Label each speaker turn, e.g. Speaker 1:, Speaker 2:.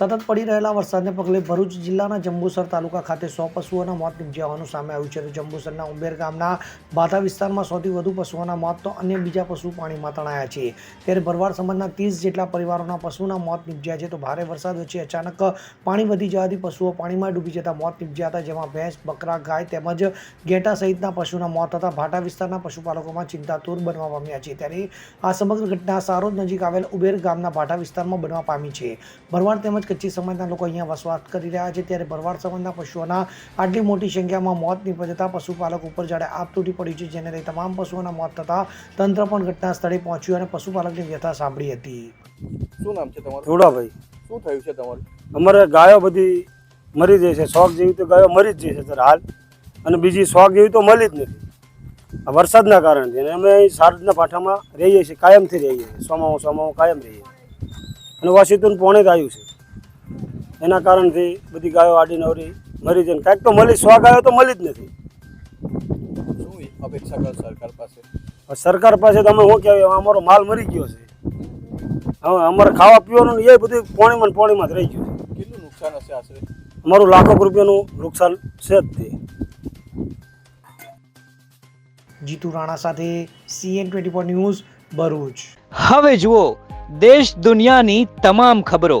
Speaker 1: સતત પડી રહેલા વરસાદને પગલે ભરૂચ જિલ્લાના જંબુસર તાલુકા ખાતે સો પશુઓના મોત નીપજ્યા સામે આવ્યું છે. જંબુસરના ઉંબેર ગામના બાધા વિસ્તારમાં સૌથી વધુ પશુઓના મોત તો અન્ય બીજા પશુ પાણીમાં તણાયા છે. ત્યારે ભરવાડ સમાજના ત્રીસ જેટલા પરિવારોના પશુના મોત નીપજ્યા છે. તો ભારે વરસાદ વચ્ચે અચાનક પાણી વધી જવાથી પશુઓ પાણીમાં ડૂબી જતા મોત નીપજ્યા હતા, જેમાં ભેંસ, બકરા, ગાય તેમજ ઘેટા સહિતના પશુના મોત હતા. ભાટા વિસ્તારના પશુપાલકોમાં ચિંતાતુર બનવા પામ્યા છે. ત્યારે આ સમગ્ર ઘટના સારોદ નજીક આવેલ ઉબેર ગામના ભાટા વિસ્તારમાં બનવા પામી છે. ભરવાડ તેમજ કચ્છી સમાજના લોકો અહીંયા વસવાટ કરી રહ્યા છે ત્યારે ભરવાડ સમાજના પશુઓના આટલી મોટી સંખ્યામાં મોત નીપજતા પશુપાલક ઉપર જ્યારે આપ તૂટી પડી છે જેને લઈ તમામ પશુઓના મોત થતાં તંત્ર પણ ઘટના સ્થળે પહોંચ્યું અને પશુપાલકની વ્યથા સાંભળી હતી.
Speaker 2: શું નામ છે તમારું?
Speaker 3: ધોળાભાઈ.
Speaker 2: શું થયું છે તમારું?
Speaker 3: અમારે ગાયો બધી મરી જાય છે શોખ જેવી તો ગાયો મરી જ જાય છે અત્યારે હાલ. અને બીજી શોખ જેવી તો મળી જ નથી. આ વરસાદના કારણથી અને અમે અહીં શારદના પાઠામાં રહીએ છીએ કાયમથી રહીએ છીએ. સોમામાં સોમામાં કાયમ રહીએ અને વોશિંગ્ટન પોણે જ આવ્યું છે. એના કારણથી બધી ગાયો આડી નવરી મરી જાય. ને કાંઈક તો મળી સો ગાયો તો મળી જ નથી.
Speaker 2: શું અપેક્ષા કર સરકાર પાસે?
Speaker 3: સરકાર પાસે તો શું કહેવાય અમારો માલ મરી ગયો છે. હવે અમારે ખાવા પીવાનું એ બધું પોણીમાં પોણીમાં જ રહી ગયું છે.
Speaker 2: કેટલું નુકસાન હશે આશરે?
Speaker 3: અમારું લાખો રૂપિયાનું નુકસાન છે જ તે.
Speaker 1: જીતુ રાણા સાથે CN twenty four news Bharuch.
Speaker 4: હવે જુઓ દેશ દુનિયાની તમામ ખબરો.